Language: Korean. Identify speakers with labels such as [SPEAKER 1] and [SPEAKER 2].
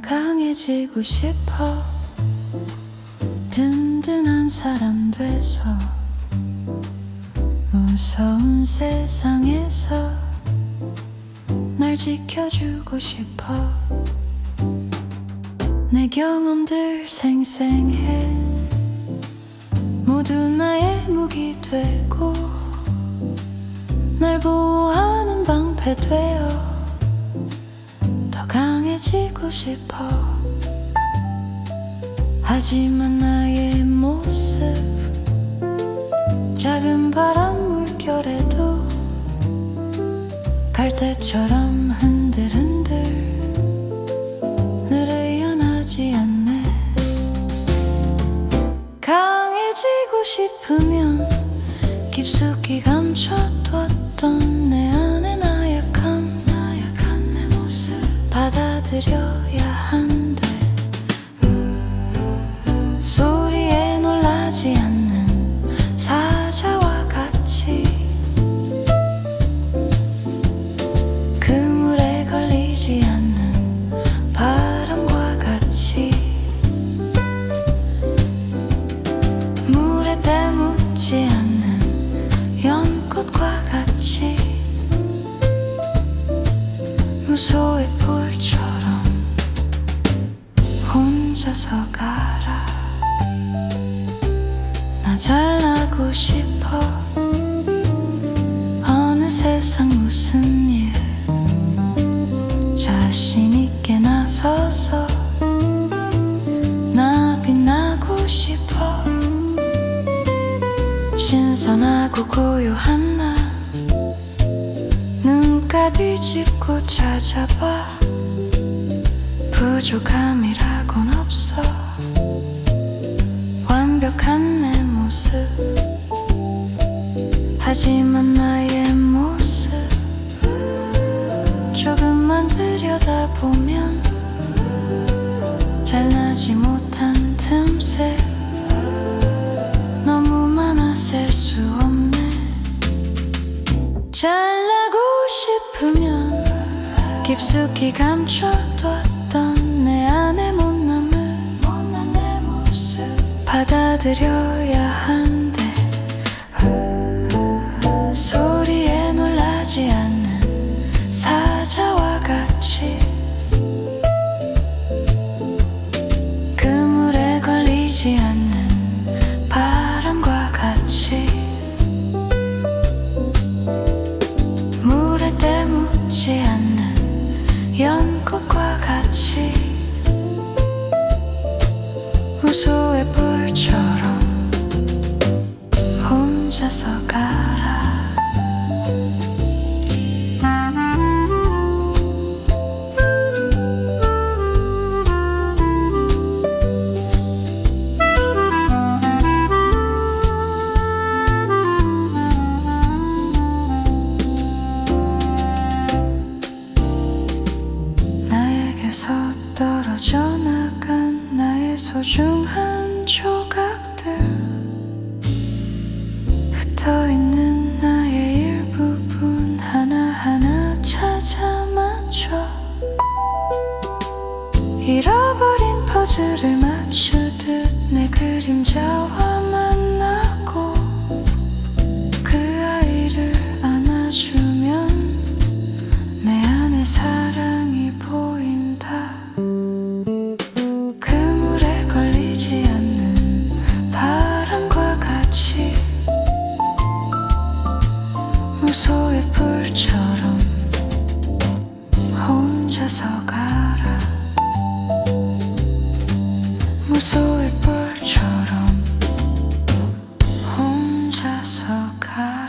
[SPEAKER 1] 강해지고 싶어. 든든한 사람 돼서 무서운 세상에서 날 지켜주고 싶어. 내 경험들 생생해. 모두 나의 무기 되고 날 보호하는 방패 되어 더 강해지고 싶어. 하지만 나의 모습 작은 바람 물결에도 갈대처럼 흔들흔들 늘 의연하지 않네. 강해지고 싶으면 깊숙이 감춰뒀던 내 안의 받아들여야 한대 음, 소리에 놀라지 않는 사자와 같이 그물에 걸리지 않는 바람과 같이 물에 때묻지 않는 연꽃과 같이 무소의 폴 혼자서 가라. 나 잘나고 싶어. 어느 세상 무슨 일? 자신 있게 나서서 나 빛나고 싶어. 신선하고 고요한 나 눈가 뒤집고 찾아봐 부족함이라곤 없어. 완벽한 내 모습. 하지만 나의 모습. 조금만 들여다보면 잘나지 못한 틈새. 너무 많아 셀 수 없네. 잘나고 싶으면 깊숙이 감춰 뒀던 내 안의 못남을 받아들여야 한 같이 우소의 뿔처럼 혼자서 가라 나에게서 떨어져 나간 나의 소중한 조각들. 흩어 있는 나의 일부분 하나하나 찾아 맞춰. 잃어버린 퍼즐을 맞추듯 내 그림자와 평소의 불처럼 혼자서 가라. 무소의 불처럼 혼자서 가라.